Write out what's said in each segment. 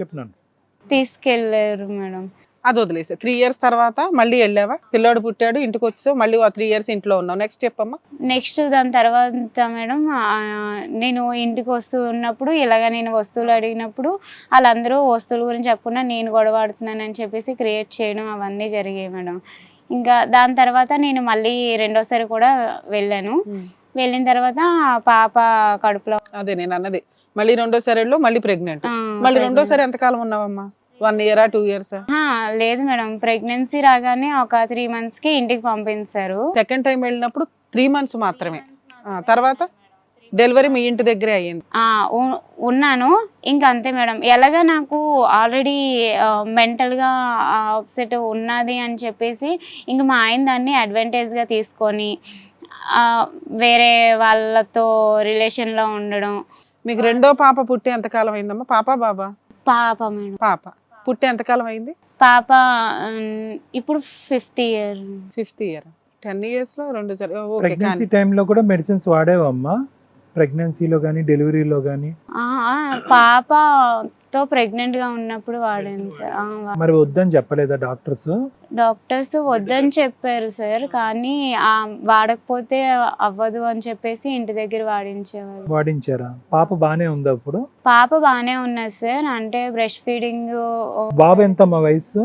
చెప్పినాను. తీసుకెళ్ళారు మేడం. అది వదిలేసా. త్రీ ఇయర్స్ తర్వాత మళ్ళీ వెళ్ళావా? పిల్లోడు పుట్టాడు ఇంటికి వచ్చావు మళ్ళీ త్రీ ఇయర్స్ ఇంట్లో ఉన్నావు. నెక్స్ట్ చెప్పమ్మా. నెక్స్ట్ దాని తర్వాత మేడం నేను ఇంటికి వస్తూ ఉన్నప్పుడు ఇలాగ నేను వస్తువులు అడిగినప్పుడు వాళ్ళందరూ వస్తువుల గురించి చెప్పకుండా నేను గొడవ ఆడుతున్నానని చెప్పేసి క్రియేట్ చేయడం అవన్నీ జరిగాయి మేడం. ఇంకా దాని తర్వాత నేను మళ్ళీ రెండోసారి కూడా వెళ్ళాను. వెళ్ళిన తర్వాత ఆ పాప కడుపులో అదే నేను అన్నది. మళ్ళీ రెండోసారి వెళ్ళు మళ్ళీ ప్రెగ్నెంట్ మళ్ళీ. రెండోసారి ఎంతకాలం ఉన్నావమ్మా? వన్ ఇయరా టూ ఇయర్స్ లేదు మేడం. ప్రెగ్నెన్సీ రాగానే ఒక త్రీ మంత్స్కి ఇంటికి పంపించారు. సెకండ్ టైం వెళ్ళినప్పుడు త్రీ మంత్స్ మాత్రమే. తర్వాత డెలివరీ మీ ఇంటి దగ్గరే అయ్యింది. ఉన్నాను. ఇంకా అంతే మేడం. ఎలాగా నాకు ఆల్రెడీ మెంటల్గా అప్సెట్ ఉన్నది అని చెప్పేసి ఇంక మా ఆయన దాన్ని అడ్వాంటేజ్గా తీసుకొని వేరే వాళ్ళతో రిలేషన్లో ఉండడం మీకు రెండో పాప పుట్టి ఎంతకాలం అయిందమ్మా? పాప బాబా? పాప మేడం. పాప. పుట్టి ఎంతకాలం అయింది? పాప ఇప్పుడు fifth year. Fifth year. Ten ఇయర్స్లో రెండు ప్రెగ్నెన్సీ టైంలో కూడా మెడిసిన్స్ వాడేవమ్మా? ప్రెగ్నెన్సీలో కానీ డెలివరీలో కానీ పాపతో pregnant గా ఉన్నప్పుడు వాడాను సార్. మరి వద్దని చెప్పలేదా డాక్టర్స్? డాక్టర్స్ వద్దని చెప్పారు సార్ కానీ ఆ వాడకపోతే అవ్వదు అని చెప్పేసి ఇంటి దగ్గర వాడించేవారు. వాడించారా? పాప బానే ఉందా అప్పుడు? పాప బాగానే ఉన్నది సార్ అంటే బ్రెస్ట్ ఫీడింగ్ బాబు ఎంత మా వయసు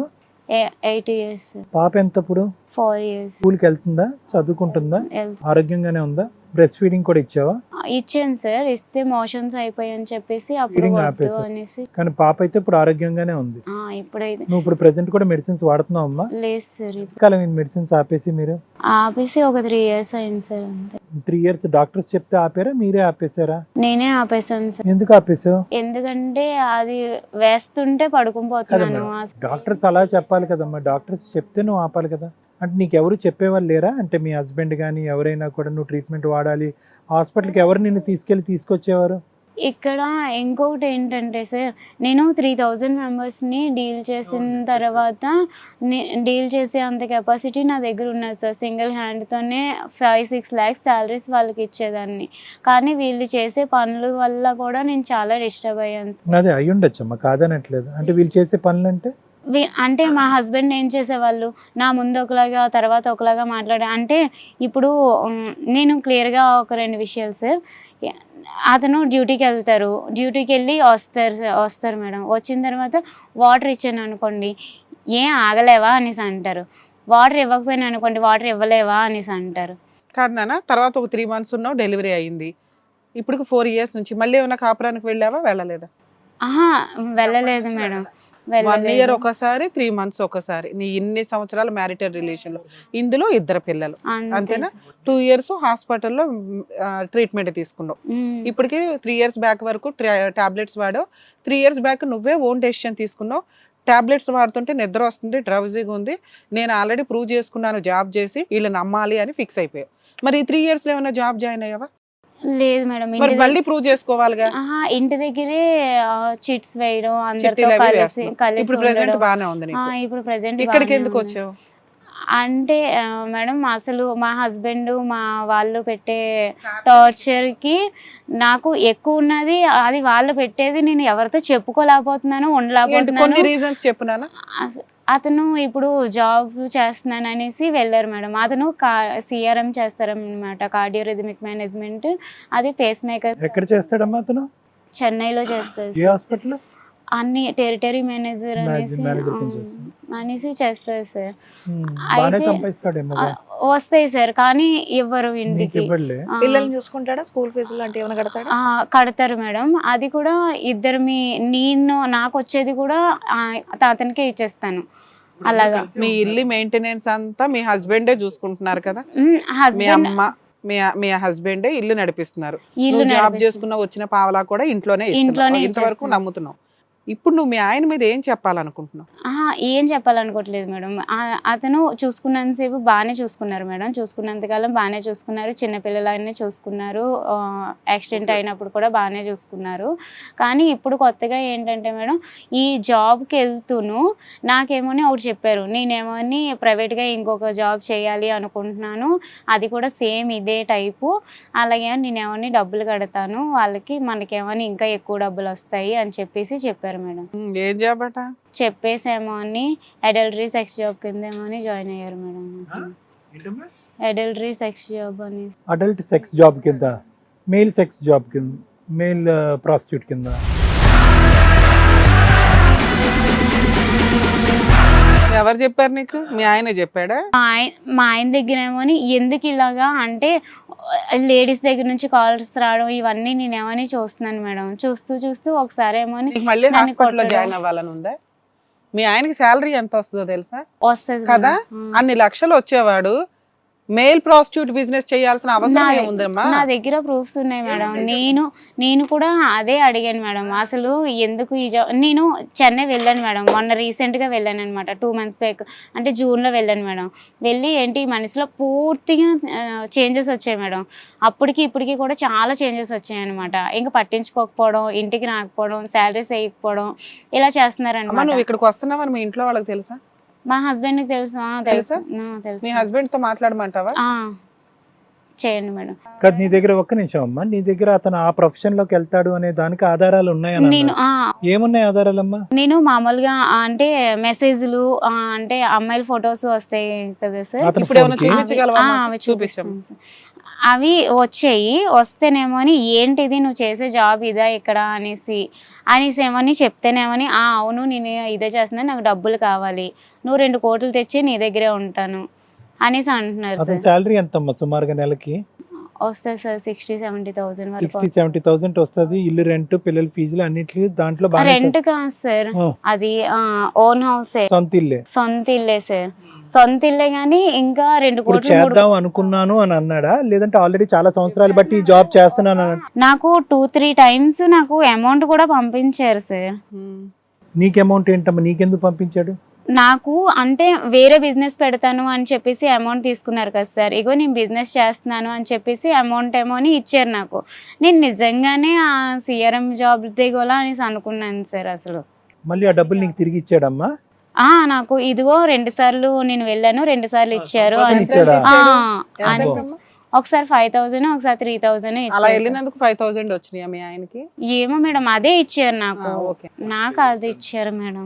ఎయిట్ ఇయర్స్. పాప ఎంత ఇప్పుడు ఫోర్ ఇయర్స్. స్కూల్కి వెళ్తుందా? చదువుకుంటుందా? ఆరోగ్యంగానే ఉందా? బ్రెస్ట్ ఫీడింగ్ కూడా ఇచ్చావా? ఇచ్చాను సార్. ఇస్తే మోషన్స్ అయిపోయి అని చెప్పేసి అప్పుడు Feeding వద్దు ఆపేశారు. అనేసి. కానీ పాప అయితే ఇప్పుడు ఆరోగ్యంగానే ఉంది. ఆ, ఇప్పుడైతే. నువ్వు ఇప్పుడు ప్రెసెంట్ కూడా మెడిసిన్స్ వాడుతున్నావు అమ్మా? లేదు సార్ ఇప్పుడు కాలం మెడిసిన్స్ ఆపేసి మీరు? ఆపేసి ఒక త్రీ ఇయర్స్ అయింది సార్ అంతే. త్రీ ఇయర్స్ డాక్టర్స్ చెప్తే ఆపారా? మీరే ఆపేశారా? నేనే ఆపేసాను సార్. ఎందుకు ఆపేసావు ఎందుకంటే అది వేస్తుంటే పడుకుని పోతున్నాను. డాక్టర్స్ అలా చెప్పాలి కదమ్మా. డాక్టర్స్ చెప్తే నువ్వు ఆపాలి కదా. అంటే నీకు ఎవరు చెప్పేవాళ్ళు లేరా? అంటే మీ హస్బెండ్ కానీ ఎవరైనా కూడా నువ్వు ట్రీట్మెంట్ వాడాలి హాస్పిటల్కి ఎవరు నిన్ను తీసుకెళ్ళి తీసుకొచ్చేవారు? ఇక్కడ ఇంకొకటి ఏంటంటే సార్ నేను త్రీ థౌజండ్ మెంబర్స్ని డీల్ చేసిన తర్వాత డీల్ చేసే అంత కెపాసిటీ నా దగ్గర ఉన్నది సార్. సింగిల్ హ్యాండ్తోనే ఫైవ్ సిక్స్ ల్యాక్స్ శాలరీస్ వాళ్ళకి ఇచ్చేదాన్ని. కానీ వీళ్ళు చేసే పనుల వల్ల కూడా నేను చాలా డిస్టర్బ్ అయ్యాను అదే అయి ఉండొచ్చమ్మా కాదనట్లేదు. అంటే వీళ్ళు చేసే పనులు అంటే అంటే మా హస్బెండ్ ఏం చేసేవాళ్ళు? నా ముందు ఒకలాగా తర్వాత ఒకలాగా మాట్లాడే అంటే ఇప్పుడు నేను క్లియర్గా ఒక రెండు విషయాలు సార్. అతను డ్యూటీకి వెళ్తారు డ్యూటీకి వెళ్ళి వస్తారు వస్తారు మేడం. వచ్చిన తర్వాత వాటర్ ఇచ్చాను అనుకోండి. ఏం ఆగలేవా? అనేసి అంటారు. వాటర్ ఇవ్వకపోయినా అనుకోండి వాటర్ ఇవ్వలేవా? అనేసి అంటారు. కాదు నాన్న తర్వాత ఒక త్రీ మంత్స్ ఉన్నావు డెలివరీ అయింది. ఇప్పుడు ఫోర్ ఇయర్స్ నుంచి. మళ్ళీ ఏమైనా కాపురానికి వెళ్ళావా? వెళ్ళలేదా? ఆహా వెళ్ళలేదు మేడం. వన్ ఇయర్ ఒకసారి త్రీ మంత్స్ ఒకసారి. నీ ఇన్ని సంవత్సరాల మ్యారిటల్ రిలేషన్లో. ఇందులో ఇద్దరు పిల్లలు. అంతే. అంతేనా? టూ ఇయర్స్ హాస్పిటల్లో ట్రీట్మెంట్ తీసుకున్నావు. ఇప్పటికి త్రీ ఇయర్స్ బ్యాక్ వరకు టాబ్లెట్స్ వాడావు. త్రీ ఇయర్స్ బ్యాక్ నువ్వే ఓన్ డెసిషన్ తీసుకున్నావు. టాబ్లెట్స్ వాడుతుంటే నిద్ర వస్తుంది డ్రౌజీగా ఉంది. నేను ఆల్రెడీ ప్రూవ్ చేసుకున్నాను జాబ్ చేసి వీళ్ళు నమ్మాలి అని ఫిక్స్ అయిపోయావు. మరి ఈ త్రీ ఇయర్స్లో ఏమైనా జాబ్ జాయిన్ అయ్యావా? లేదు మేడం మరి మళ్ళీ ప్రూవ్ చేసుకోవాలిగా? ఆహా, ఇంటి దగ్గరే చిట్స్ వేయడం అందరితో చిట్టీలు అవి కలిసి వేస్తున్నావు. కలిసి ఇప్పుడు ప్రెసెంట్ ఉండడం. బాగానే ఉంది ఆ, నీకు ఇప్పుడు ప్రెసెంట్ ఇక్కడికి ఎందుకు వచ్చావు? అంటే ఆ, మేడం అసలు మా హస్బెండ్ మా వాళ్ళు పెట్టే టార్చర్కి నాకు ఎక్కువ ఉన్నది అది వాళ్ళు పెట్టేది నేను ఎవరితో చెప్పుకోలేకపోతున్నాను ఏంటి కొన్ని ఉండలేకపోతున్నాను రీజన్స్ అస- అతను ఇప్పుడు జాబ్ చేస్తున్నాను అనేసి వెళ్ళారు మేడం. అతను కా సిఆర్ఎం చేస్తారనమాట కార్డియో రిథమిక్ మేనేజ్మెంట్ అది పేస్ మేకర్ ఎక్కడ చేస్తాడమ్మా అతను? చెన్నైలో చేస్తారు ఏ హాస్పిటల్? అన్ని టెరిటరీ మేనేజర్ అనేసి. అనేసి చేస్తారు సార్. అయితే- వస్తాయి సార్ కానీ ఇవ్వరు ఇంటికి. పిల్లల్ని చూసుకుంటాడా? స్కూల్ ఫీజులు లాంటివి ఏమైనా కడతాడా? ఆ, కడతారు మేడం. అది కూడా ఇద్దరు మీ నేను నాకు వచ్చేది కూడా ఆ, అతనికే ఇచ్చేస్తాను. అలాగా. మీ ఇల్లు మెయింటెనెన్స్ అంతా మీ హస్బెండే చూసుకుంటున్నారు కదా? మీ హస్బెండ్ అమ్మ మీ మీ హస్బెండే ఇల్లు నడిపిస్తున్నారు. ఇల్లు జాబ్. చేసుకున్న వచ్చిన పావలా కూడా ఇంట్లోనే. ఇంట్లోనే ఇంతవరకు ఇచ్చేస్తున్నావు. ఇప్పుడు నువ్వు మీ ఆయన మీద ఏం చెప్పాలనుకుంటున్నావు? ఆహా, ఏం చెప్పాలనుకోవట్లేదు మేడం. అతను చూసుకున్నంతసేపు బాగానే చూసుకున్నారు మేడం. చూసుకున్నంతకాలం బాగానే చూసుకున్నారు. చిన్నపిల్లలనే చూసుకున్నారు. యాక్సిడెంట్ అయినప్పుడు కూడా బాగానే చూసుకున్నారు. కానీ ఇప్పుడు కొత్తగా ఏంటంటే మేడం ఈ జాబ్కి వెళ్తూను నాకేమోని ఒకటి చెప్పారు. నేనేమోని ప్రైవేట్గా ఇంకొక జాబ్ చేయాలి అనుకుంటున్నాను. అది కూడా సేమ్ ఇదే టైపు. అలాగే నేనేమోని డబ్బులు కడతాను. వాళ్ళకి మనకేమోని ఇంకా ఎక్కువ డబ్బులు వస్తాయి అని చెప్పేసి చెప్పారు. చెప్పారు మేడం. ఏం జాబ్ అట చెప్పేసేమో అని అడల్టరీ సెక్స్ జాబ్ కిందేమో అని జాయిన్ అయ్యారు మేడం అడల్టరీ సెక్స్ జాబ్ అని. అడల్ట్ సెక్స్ జాబ్ కింద మేల్ సెక్స్ జాబ్ కింద మేల్ ప్రాస్టిట్యూట్ కింద. ఎవరు చెప్పారు నీకు? మీ ఆయన చెప్పాడా? మా ఆయన మా ఆయన దగ్గర ఏమో ఎందుకు ఇలాగా అంటే లేడీస్ దగ్గర నుంచి కాల్స్ రావడం ఇవన్నీ నేనేమని చూస్తున్నాను మేడం. చూస్తూ చూస్తూ ఒకసారి ఏమో మళ్ళీ హాస్పిటల్లో. జాయిన్ అవ్వాలని ఉందా? మీ ఆయనకి శాలరీ ఎంత వస్తుందో తెలుసా? వస్తుంది కదా? అన్ని లక్షలు వచ్చేవాడు. మేల్ ప్రాస్టిట్యూట్ బిజినెస్ చేయాల్సిన అవసరం ఏముందమ్మా? నా దగ్గర ప్రూఫ్స్ ఉన్నాయి మేడం. నేను నేను కూడా అదే అడిగాను మేడం. అసలు ఎందుకు ఈ జాబ్ నేను చెన్నై వెళ్ళాను మేడం. మొన్న రీసెంట్గా వెళ్ళాను అనమాట టూ మంత్స్ బ్యాక్ అంటే జూన్లో వెళ్ళాను మేడం. వెళ్ళి ఏంటి మనసులో పూర్తిగా చేంజెస్ వచ్చాయి మేడం. అప్పటికి ఇప్పటికి కూడా చాలా చేంజెస్ వచ్చాయి అనమాట ఇంకా పట్టించుకోకపోవడం ఇంటికి రాకపోవడం శాలరీస్ వేయకపోవడం ఇలా చేస్తున్నారు అమ్మా నువ్వు ఇక్కడికి వస్తున్నావని మీ ఇంట్లో వాళ్ళకి తెలుసా? మా హస్బెండ్కి తెలుసు. ఆ, తెలుసు. తెలుసా? ఆ, మీ తెలుసు హస్బెండ్తో మాట్లాడమంటావా? చేయండి మేడం. కాదు నీ దగ్గర ఒక్క నిమిషం అమ్మా. నీ దగ్గర అతను ఆ ప్రొఫెషన్లోకి వెళ్తాడు అనే దానికి ఆధారాలు ఉన్నాయని నేను. ఆ, ఏమున్నాయి ఆధారాలమ్మా? నేను మామూలుగా ఆ, అంటే మెసేజ్లు ఆ, అంటే అమ్మాయిల ఫొటోస్ వస్తాయి కదా సార్. అతని ఇప్పుడు ఏమైనా చూపించగలవా ఆ, మాకు? అవి. చూపిస్తాను సార్. అవి వచ్చాయి. వస్తేనేమో అని ఏంటిది? నువ్వు చేసే జాబ్ ఇదా ఇక్కడ? అనేసి అనేసి ఏమని చెప్తేనేమని ఆ అవును నేను ఇదే చేస్తున్నా నాకు డబ్బులు కావాలి. నువ్వు రెండు కోట్లు తెచ్చి నీ దగ్గరే ఉంటాను. అనేసి అంటున్నారు అతని సార్. శాలరీ ఎంత అమ్మా సుమారుగా నెలకి? వస్తుంది సార్ సిక్స్టీ సెవెంటీ థౌసండ్ వరకు సిక్స్టీ సెవెంటీ థౌసండ్ వస్తుంది. ఇల్లు రెంట్ పిల్లల ఫీజులు అన్నిటికీ దాంట్లో రెంట్ కాదు సార్. అది ఓన్ హౌసే సొంత ఇల్లే. సొంత ఇల్లే సార్. సొంత ఇల్లే కానీ ఇంకా రెండు కోట్లు చేద్దాం అనుకున్నాను అని అన్నాడా? లేదంటే ఆల్రెడీ చాలా సంవత్సరాలు బట్టి జాబ్ చేస్తున్నాను? నాకు టూ త్రీ టైమ్స్ నాకు అమౌంట్ కూడా పంపించారు సార్. నీకు అమౌంట్ ఏంటమ్మా? నీకెందుకు పంపించాడు? నాకు అంటే వేరే బిజినెస్ పెడతాను అని చెప్పేసి అమౌంట్ తీసుకున్నారు కదా సార్. ఇగో నేను బిజినెస్ చేస్తున్నాను అని చెప్పేసి అమౌంట్ ఏమో అని ఇచ్చారు నాకు. నేను నిజంగానే ఆ సిఆర్ఎం జాబ్ దిగోలా అనేసి అనుకున్నాను సార్ అసలు. మళ్ళీ ఆ డబ్బులు నీకు తిరిగి ఇచ్చాడమ్మా? ఆ నాకు ఇదిగో రెండు సార్లు నేను వెళ్ళాను రెండు సార్లు ఇచ్చారు అని? ఒకసారి ఫైవ్ థౌసండ్ ఒకసారి త్రీ థౌసండ్ అలా ఇచ్చారు వెళ్ళినందుకు ఫైవ్ థౌసండ్ వచ్చినాయా మీ ఆయనకి? ఏమో మేడం అదే ఇచ్చారు నాకు. నాకు అది ఇచ్చారు మేడం.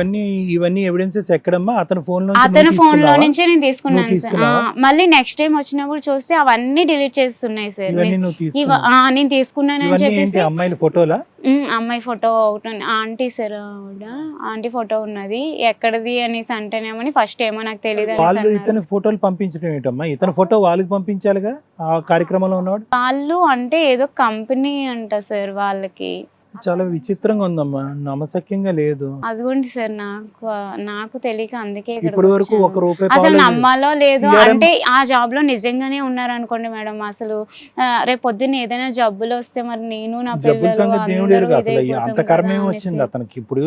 ఇవన్నీ ఇవన్నీ ఎవిడెన్సెస్ ఎక్కడమ్మా? అతని ఫోన్లో అతని ఫోన్లో నుంచే నేను తీసుకున్నాను సార్. మళ్ళీ నెక్స్ట్ టైం వచ్చినప్పుడు చూస్తే అవన్నీ డిలీట్ చేస్తున్నాయి సార్. నేను తీసుకున్నానని ఇవన్నీ చెప్పేసి అమ్మాయిల ఫోటోలా? అమ్మాయి ఫోటో ఒకటి. ఆంటీ సార్ ఆంటీ ఫోటో ఉన్నది. ఎక్కడది అనేసి అంటేనేమో ఫస్ట్ ఏమో నాకు తెలియదు వాళ్ళు. ఇతని ఫోటోలు పంపించడం ఏంటమ్మా? ఇతని ఫోటో వాళ్ళకి పంపించాలిగా? ఆ కార్యక్రమంలో ఉన్నవాడు? వాళ్ళు అంటే ఏదో కంపెనీ అంట సార్ వాళ్ళకి. చాలా విచిత్రంగా ఉందమ్మా. నమ్మశక్యంగా లేదు. అదిగోండి సార్ నాకు నాకు తెలియక అందుకే ఇప్పటి వరకు. ఒక రూపాయి అసలు. నమ్మాలో లేదు అంటే ఆ జాబ్లో నిజంగానే ఉన్నారు అనుకోండి మేడం అసలు రేపు పొద్దున్న ఏదైనా జబ్బులు వస్తే మరి నేను నా పిల్లలు అతనికి. ఇప్పుడు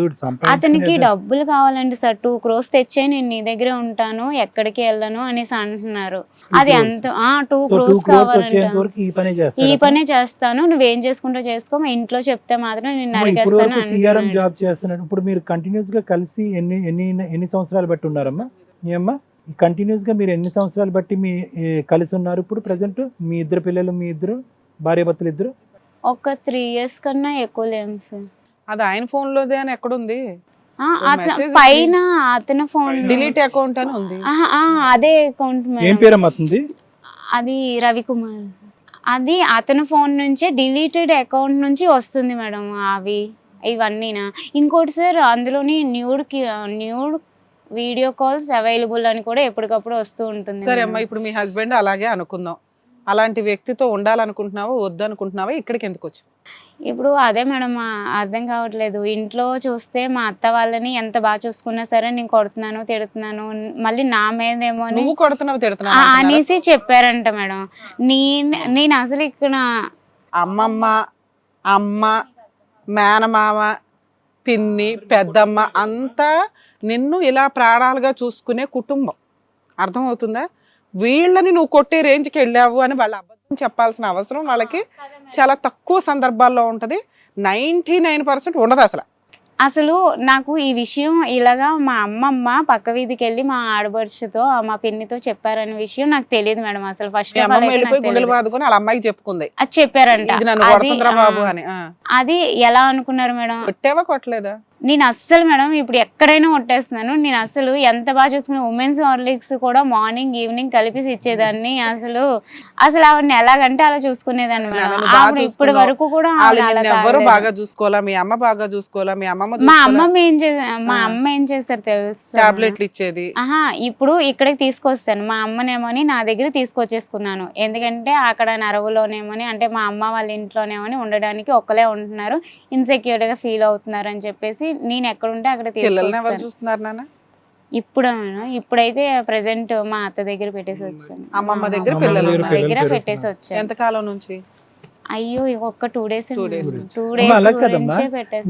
అతనికి డబ్బులు కావాలండి సార్. టూ క్రోస్ తెచ్చే నేను నీ దగ్గరే ఉంటాను ఎక్కడికి వెళ్ళను అనేసి అంటున్నారు. అది ఆ టూ క్రోస్ కావాలంట. ఈ పనే చేస్తాను. నువ్వేం చేసుకుంటో చేసుకో మా ఇంట్లో చెప్తే మాత్రం నేను వరకు సిఆర్ఎం. జాబ్ చేస్తున్నాడు. ఇప్పుడు మీరు కంటిన్యూస్గా కలిసి ఎన్ని ఎన్ని ఎన్ని సంవత్సరాలు బట్టి ఉన్నారమ్మా? ఏమ్మా కంటిన్యూస్గా మీరు ఎన్ని సంవత్సరాలు బట్టి మీ కలిసి ఉన్నారు ఇప్పుడు ప్రజెంట్ మీ ఇద్దరు పిల్లలు మీ ఇద్దరు భార్య భర్తలు ఇద్దరు? ఒక త్రీ ఇయర్స్ కన్నా ఎక్కువ లేము సార్. అది ఆయన ఫోన్ లోదే అని ఎక్కడుంది? ఆ, అత- message పైన అతని ఫోన్ డిలీట్ అకౌంట్ అని ఉంది. అదే అకౌంట్ ఏం మేడం పేరమ్మా అది రవికుమార్. అది అతని ఫోన్ నుంచే డిలీటెడ్ అకౌంట్ నుంచి వస్తుంది మేడం అవి ఇవన్నీనా. ఇంకోటి సార్ అందులోని nude nude video calls available అని కూడా ఎప్పటికప్పుడు వస్తూ ఉంటుంది సరే. అమ్మా ఇప్పుడు మీ హస్బెండ్ అలాగే అనుకుందాం. అలాంటి వ్యక్తితో ఉండాలనుకుంటున్నావా వద్దనుకుంటున్నావా ఇక్కడికి ఎందుకు వచ్చి ఇప్పుడు అదే మేడం అర్థం కావట్లేదు. ఇంట్లో చూస్తే మా అత్త వాళ్ళని ఎంత బాగా చూసుకున్నా సరే నేను కొడుతున్నాను తిడుతున్నాను మళ్ళీ నా మీదేమో నువ్వు కొడుతున్నావు తిడుతున్నావు? అనేసి చెప్పారంట మేడం. నేను నేను అసలు ఇక్కడ అమ్మమ్మ అమ్మ మేనమామ పిన్ని పెద్దమ్మ అంతా నిన్ను ఇలా ప్రాణాలుగా చూసుకునే కుటుంబం. అర్థమవుతుందా? వీళ్ళని నువ్వు కొట్టే రేంజ్కి వెళ్ళావు అని వాళ్ళ అబద్ధం చెప్పాల్సిన అవసరం వాళ్ళకి చాలా తక్కువ సందర్భాల్లో ఉంటది. నైన్టీ నైన్ పర్సెంట్ ఉండదు అసలు. అసలు నాకు ఈ విషయం ఇలాగా మా అమ్మమ్మ పక్క వీధికి వెళ్ళి మా ఆడబడుచుతో మా పిన్నితో చెప్పారనే విషయం నాకు తెలియదు మేడం అసలు. ఫస్ట్ అమ్మాయికి చెప్పుకుంది. అది చెప్పారంట. అది, ఎలా అనుకున్నారు మేడం? కొట్టావా కొట్టలేదా? నేను అస్సలు మేడం ఇప్పుడు ఎక్కడైనా కొట్టేస్తున్నాను. నేను అసలు ఎంత బాగా చూసుకున్న ఉమెన్స్ హార్లిక్స్ కూడా మార్నింగ్ ఈవినింగ్ కలిపి ఇచ్చేదాన్ని అసలు. అసలు ఆవిడని ఎలాగంటే అలా చూసుకునేదాన్ని మేడం. ఆవిడ ఇప్పటి. వరకు కూడా ఎవరు. బాగా చూసుకోవాలా? మీ అమ్మ బాగా చూసుకోవాలా? మీ అమ్మమ్మ మా? అమ్మమ్మ ఏం చేసా మా. అమ్మ ఏం చేస్తారు తెలుసు? టాబ్లెట్లు ఇచ్చేది. ఆహా ఇప్పుడు ఇక్కడికి తీసుకొస్తాను. మా అమ్మనేమోని నా దగ్గర తీసుకొచ్చేసుకున్నాను. ఎందుకంటే అక్కడ నరవులోనేమోని అంటే మా అమ్మ వాళ్ళ ఇంట్లోనేమోని ఉండడానికి ఒక్కలే ఉంటున్నారు. ఇన్సెక్యూర్గా ఫీల్ అవుతున్నారు అని చెప్పేసి నేను ఎక్కడ ఉంటే అక్కడ పిల్లల్ని ఎవరు తీసుకొస్తాను. చూస్తున్నారు నాన్న? ఇప్పుడు ఇప్పుడైతే ప్రెసెంట్ మా అత్త దగ్గర పెట్టేసి వచ్చాను. అమ్మమ్మ దగ్గర పిల్లలు దగ్గర పెట్టేసి వచ్చాను. ఎంతకాలం నుంచి? అయ్యో ఒక్క టూ డేస్ టూ డేస్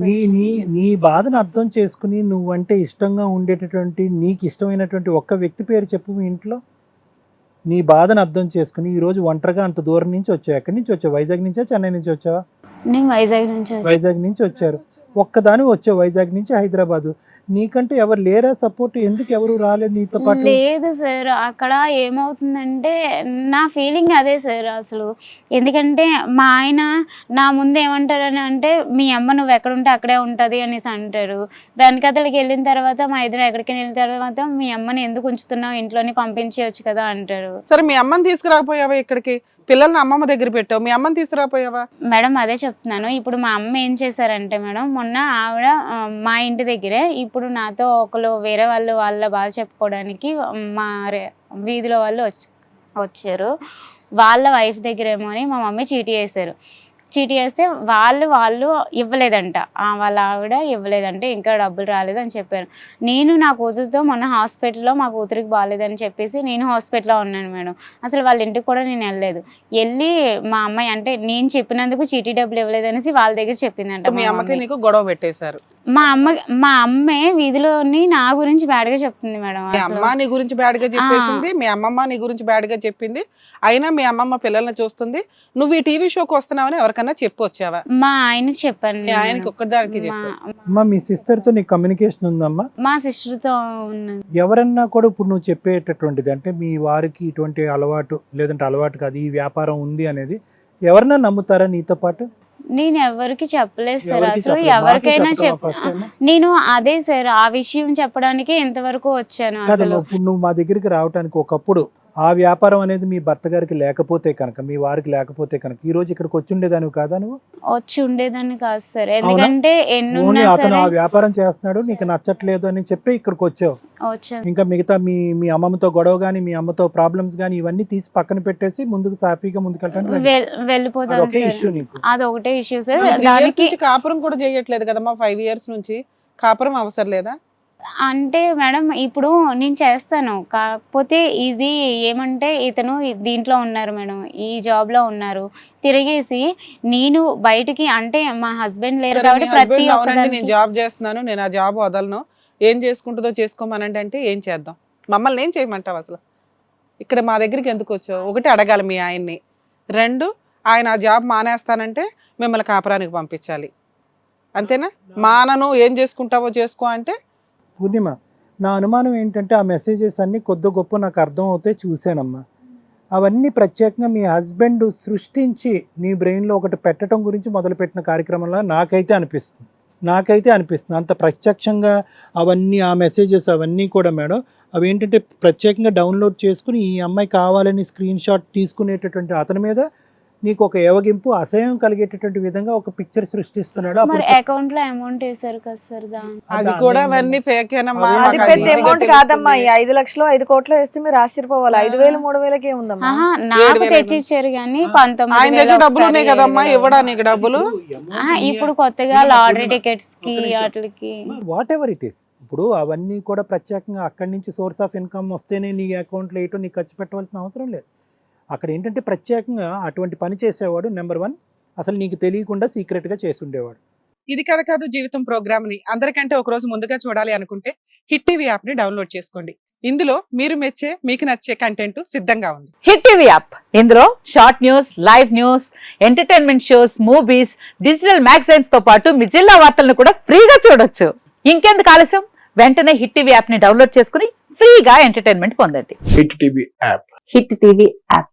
నీ. నీ నీ బాధను అర్థం చేసుకుని నువ్వంటే ఇష్టంగా ఉండేటటువంటి నీకు ఇష్టమైనటువంటి ఒక్క వ్యక్తి పేరు చెప్పు మీ ఇంట్లో. నీ బాధను అర్థం చేసుకుని ఈ రోజు ఒంటరిగా అంత దూరం నుంచి వచ్చావు. ఎక్కడి నుంచి వచ్చావు? వైజాగ్ నుంచా చెన్నై నుంచి వచ్చావా? నేను వైజాగ్ నుంచి. వైజాగ్ నుంచి వచ్చారు. ఒక్కదాని వచ్చావు వైజాగ్ నుంచి హైదరాబాద్. నీకంటే ఎవరు లేరా సపోర్ట్? ఎందుకు ఎవరు రాలేదు నీతో పాటు? లేదు సార్. అక్కడ ఏమవుతుందంటే నా ఫీలింగ్ అదే సార్ అసలు. ఎందుకంటే మా ఆయన నా ముందు ఏమంటారని అంటే మీ అమ్మ నువ్వు ఎక్కడ ఉంటే అక్కడే ఉంటుంది అనేసి అంటారు. దానికి అతడికి వెళ్ళిన తర్వాత మా ఇద్దరు ఎక్కడికి వెళ్ళిన తర్వాత మీ అమ్మని ఎందుకు ఉంచుతున్నావు? ఇంట్లోనే పంపించవచ్చు కదా అంటారు. సరే మీ అమ్మని తీసుకురాకపోయావా ఇక్కడికి? పిల్లల్ని అమ్మమ్మ దగ్గర పెట్టావు. మీ అమ్మని తీసుకురాపోయావా? మేడం అదే చెప్తున్నాను. ఇప్పుడు మా అమ్మ ఏం చేశారంటే మేడం మొన్న ఆవిడ మా ఇంటి దగ్గరే ఇప్పుడు నాతో ఒకరు వేరే వాళ్ళు వాళ్ళ బాధ చెప్పుకోవడానికి మా వీధిలో వాళ్ళు వచ్చి వచ్చారు. వాళ్ళ వైఫ్ దగ్గరేమో అని మా మమ్మీ చీటీ వేశారు. చీటీ వేస్తే వాళ్ళు వాళ్ళు ఇవ్వలేదంట. ఆ, వాళ్ళ ఆవిడ ఇవ్వలేదంటే ఇంకా డబ్బులు రాలేదని చెప్పారు. నేను నా కూతురుతో మొన్న హాస్పిటల్లో మా కూతురికి బాగాలేదని చెప్పేసి నేను హాస్పిటల్లో ఉన్నాను మేడం. అసలు వాళ్ళ ఇంటికి కూడా నేను వెళ్ళలేదు. వెళ్ళి మా అమ్మాయి అంటే నేను చెప్పినందుకు చీటీ డబ్బులు ఇవ్వలేదనేసి వాళ్ళ దగ్గర చెప్పిందంట మీ అమ్మకి. నీకు గొడవ పెట్టేశారు. మా అమ్మ మా అమ్మే వీధిలోని నా గురించి బ్యాడ్గా చెప్తుంది మేడం మీ. అమ్మ నీ గురించి బ్యాడ్గా చెప్పేసింది మీ అమ్మమ్మ నీ గురించి బ్యాడ్గా చెప్పింది. అయినా మీ అమ్మమ్మ పిల్లల్ని చూస్తుంది. నువ్వు ఈ టీవీ షోకి వస్తున్నావని ఎవరికన్నా చెప్పు వచ్చావా? మా ఆయనకి చెప్పాను మీ ఆయనకి ఒక్కదానికి మా- అమ్మా మీ సిస్టర్తో నీకు కమ్యూనికేషన్ ఉందమ్మా? మా సిస్టర్తో ఉన్నది. ఎవరన్నా కూడా ఇప్పుడు నువ్వు చెప్పేటటువంటిది అంటే మీ వారికి ఇటువంటి అలవాటు లేదంటే అలవాటు కాదు ఈ వ్యాపారం ఉంది అనేది ఎవరన్నా నమ్ముతారా నీతో పాటు? నేను ఎవరికి చెప్పలేదు సార్. అసలు ఎవరికైనా చెప్? నేను అదే సార్ ఆ విషయం చెప్పడానికి ఇంతవరకు వచ్చాను అసలు. నువ్వు మా దగ్గరికి రావడానికి ఒకప్పుడు ఆ వ్యాపారం అనేది మీ భర్త గారికి లేకపోతే కనుక మీ వారికి లేకపోతే కనుక ఈ రోజు ఇక్కడికి వచ్చి ఉండేదానివి కాదా నువ్వు? వచ్చి ఉండేదాన్ని కాదు సార్. ఎందుకంటే ఎన్ని అతను ఆ వ్యాపారం చేస్తున్నాడు నీకు నచ్చట్లేదు అని చెప్పి ఇక్కడికి వచ్చావు. ఇంకా మిగతా మీ మీ అమ్మమ్మతో గొడవ కానీ మీ అమ్మతో ప్రాబ్లమ్స్ కానీ ఇవన్నీ తీసి పక్కన పెట్టేసి ముందుకు సాఫీగా ముందుకెళ్ళడానికి వెళ్ళిపోతాను అది ఒకటే ఇష్యూ సార్. దానికి కాపురం కూడా చేయట్లేదు కదమ్మా ఫైవ్ ఇయర్స్ నుంచి. కాపురం అవసరం లేదా? అంటే మేడం ఇప్పుడు నేను చేస్తాను. కాకపోతే ఇది ఏమంటే ఇతను దీంట్లో ఉన్నారు మేడం ఈ జాబ్లో ఉన్నారు. తిరిగేసి నేను బయటికి అంటే మా హస్బెండ్ లేరు కాబట్టి ప్రతి నేను జాబ్ చేస్తున్నాను నేను ఆ జాబ్ వదలను. ఏం చేసుకుంటుందో చేసుకోమనండి అంటే ఏం చేద్దాం? మమ్మల్ని ఏం చేయమంటావు అసలు? ఇక్కడ మా దగ్గరికి ఎందుకు వచ్చావు? ఒకటి అడగాలి మీ ఆయన్ని. రెండు ఆయన ఆ జాబ్ మానేస్తానంటే మిమ్మల్ని కాపురానికి పంపించాలి. అంతేనా? మానను ఏం చేసుకుంటావో చేసుకో అంటే పూర్ణిమ. నా అనుమానం ఏంటంటే ఆ మెసేజెస్ అన్నీ కొద్ది గొప్ప నాకు అర్థం అవుతాయి చూశానమ్మా. అవన్నీ ప్రత్యేకంగా మీ హస్బెండ్ సృష్టించి నీ బ్రెయిన్లో ఒకటి పెట్టడం గురించి మొదలుపెట్టిన కార్యక్రమంలో నాకైతే అనిపిస్తుంది. నాకైతే అనిపిస్తుంది. అంత ప్రత్యక్షంగా అవన్నీ ఆ మెసేజెస్ అవన్నీ కూడా మేడం అవి ఏంటంటే ప్రత్యేకంగా డౌన్లోడ్ చేసుకుని ఈ అమ్మాయి కావాలని స్క్రీన్ షాట్ తీసుకునేటటువంటి అతని మీద నీకు ఒక ఏవగింపు అసహ్యం కలిగేటటువంటి విధంగా ఒక పిక్చర్ సృష్టిస్తున్నాడు. మరి అకౌంట్లో అమౌంట్ వేసారు కదా సార్ దాన్ని కూడా అవన్నీ ఫేక్ అది అది పెద్ద అమౌంట్. కాదమ్మా ఈ ఐదు లక్షలు ఐదు కోట్లు వేస్తే మీరు ఆశ్చర్యపోవాలి. ఐదు వేలు మూడు వేలకి ఏముందమ్మా ఆహా, నాకు ఏడు వేల తెచ్చి ఇచ్చారు కానీ పంతొమ్మిది డబ్బులు ఉన్నాయి కదమ్మా ఇవ్వడానికి డబ్బులు? ఇప్పుడు కొత్తగా లాటరీ. టికెట్స్కి. వాటికి. వాట్ ఎవర్ ఇట్ ఈస్ ఇప్పుడు అవన్నీ కూడా ప్రత్యేకంగా అక్కడి నుంచి సోర్స్ ఆఫ్ ఇన్కమ్ వస్తేనే నీ అకౌంట్లో వేయటం నీకు ఖర్చు పెట్టవలసిన అవసరం లేదు. అక్కడ ఏంటంటే ప్రత్యేకంగా అటువంటి పని చేసేవాడు నెంబర్ వన్. అసలు నీకు తెలియకుండా సీక్రెట్గా చేసి ఉండేవాడు ఇది కథ కాదు జీవితం ప్రోగ్రామ్ని. అందరికంటే ఒక రోజు ముందుగా చూడాలి అనుకుంటే హిట్ టీవీ యాప్ని డౌన్లోడ్ చేసుకోండి. ఇందులో మీరు మెచ్చే మీకు నచ్చే కంటెంట్ సిద్ధంగా ఉంది. Hit TV app. ఇందులో short news live news entertainment shows movies digital మ్యాగజైన్స్తో పాటు మీ జిల్లా వార్తలను కూడా ఫ్రీగా చూడొచ్చు. ఇంకెందుకు ఆలస్యం? వెంటనే హిట్ టీవీ యాప్ని డౌన్లోడ్ చేసుకుని ఫ్రీగా ఎంటర్టైన్మెంట్ పొందండి. Hit TV app. Hit TV app.